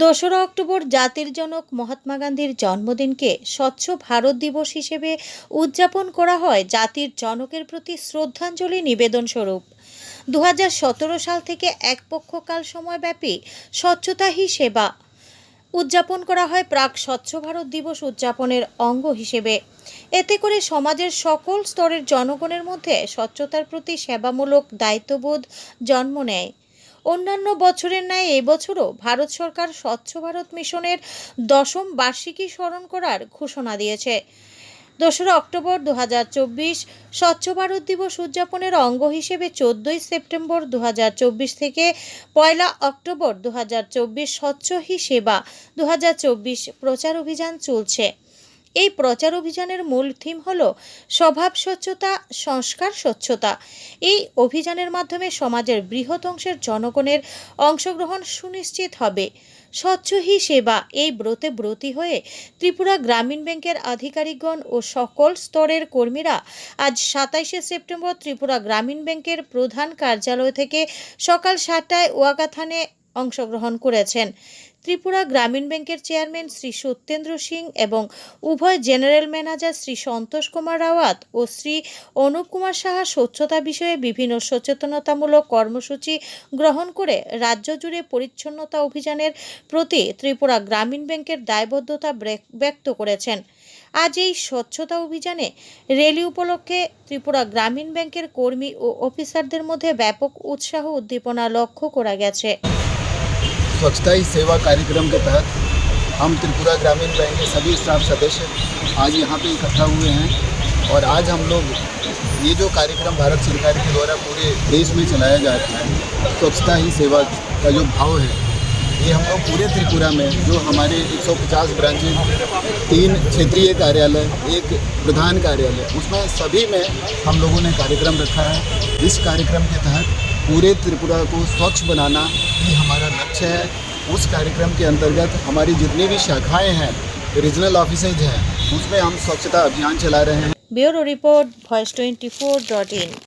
দোসরা অক্টোবর জাতির জনক মহাত্মা গান্ধীর জন্মদিনকে স্বচ্ছ ভারত দিবস হিসেবে উদযাপন করা হয় জাতির জনকের প্রতি শ্রদ্ধাঞ্জলি নিবেদন স্বরূপ দু হাজার সতেরো সাল থেকে এক পক্ষকাল সময়ব্যাপী স্বচ্ছতা হি সেবা উদযাপন করা হয় প্রাক স্বচ্ছ ভারত দিবস উদযাপনের অঙ্গ হিসেবে। এতে করে সমাজের সকল স্তরের জনগণের মধ্যে স্বচ্ছতার প্রতি সেবামূলক দায়িত্ববোধ জন্ম নেয়। অন্যান্য বছরের ন্যায় এবছরও ভারত সরকার স্বচ্ছ ভারত মিশনের দশম বার্ষিকী স্মরণ করার ঘোষণা দিয়েছে। দোসরা অক্টোবর দু হাজার চব্বিশ, স্বচ্ছ ভারত দিবস উদযাপনের অঙ্গ হিসেবে চোদ্দই সেপ্টেম্বর দু হাজার চব্বিশ থেকে পয়লা অক্টোবর দু হাজার চব্বিশ স্বচ্ছ হি সেবা দু হাজার চব্বিশ প্রচার অভিযান চলছে। এই প্রচার অভিযানের মূল থিম হল স্বভাব স্বচ্ছতা, সংস্কার স্বচ্ছতা। এই অভিযানের মাধ্যমে সমাজের বৃহৎ অংশের জনগণের অংশগ্রহণ সুনিশ্চিত হবে। স্বচ্ছ হি সেবা, এই ব্রতে ব্রতী হয়ে ত্রিপুরা গ্রামীণ ব্যাংকের আধিকারিকগণ ও সকল স্তরের কর্মীরা আজ সাতাইশে সেপ্টেম্বর ত্রিপুরা গ্রামীণ ব্যাংকের প্রধান কার্যালয় থেকে সকাল সাতটায় ওয়াগাথানে অংশগ্রহণ করেছেন। ত্রিপুরা গ্রামীণ ব্যাংকের চেয়ারম্যান শ্রী সত্যেন্দ্র সিং এবং উভয় জেনারেল ম্যানেজার শ্রী সন্তোষ কুমার রাওয়াত ও শ্রী অনুপ কুমার সাহা স্বচ্ছতা বিষয়ে বিভিন্ন সচেতনতামূলক কর্মসূচি গ্রহণ করে রাজ্য জুড়ে পরিচ্ছন্নতা অভিযানের প্রতি ত্রিপুরা গ্রামীণ ব্যাংকের দায়বদ্ধতা ব্যক্ত করেছেন। আজ এই স্বচ্ছতা অভিযানে রেলি উপলক্ষে ত্রিপুরা গ্রামীণ ব্যাংকের কর্মী ও অফিসারদের মধ্যে ব্যাপক উৎসাহ উদ্দীপনা লক্ষ্য করা গেছে। स्वच्छता ही सेवा कार्यक्रम के तहत हम त्रिपुरा ग्रामीण बैंक के सभी स्टाफ सदस्य आज यहाँ पे इकट्ठा हुए हैं और आज हम लोग ये जो कार्यक्रम भारत सरकार के द्वारा पूरे देश में चलाया जाता है, स्वच्छता ही सेवा का जो भाव है, ये हम लोग पूरे त्रिपुरा में, जो हमारे 150 ब्रांचेज तीन क्षेत्रीय कार्यालय, एक प्रधान कार्यालय, उसमें सभी में हम लोगों ने कार्यक्रम रखा है। इस कार्यक्रम के तहत पूरे त्रिपुरा को स्वच्छ बनाना लक्ष्य है, उस कार्यक्रम के अंतर्गत हमारी जितनी भी शाखाएँ हैं रीजनल ऑफिसेज हैं, उसमें हम स्वच्छता अभियान चला रहे हैं। Bureau report voice twenty four dot in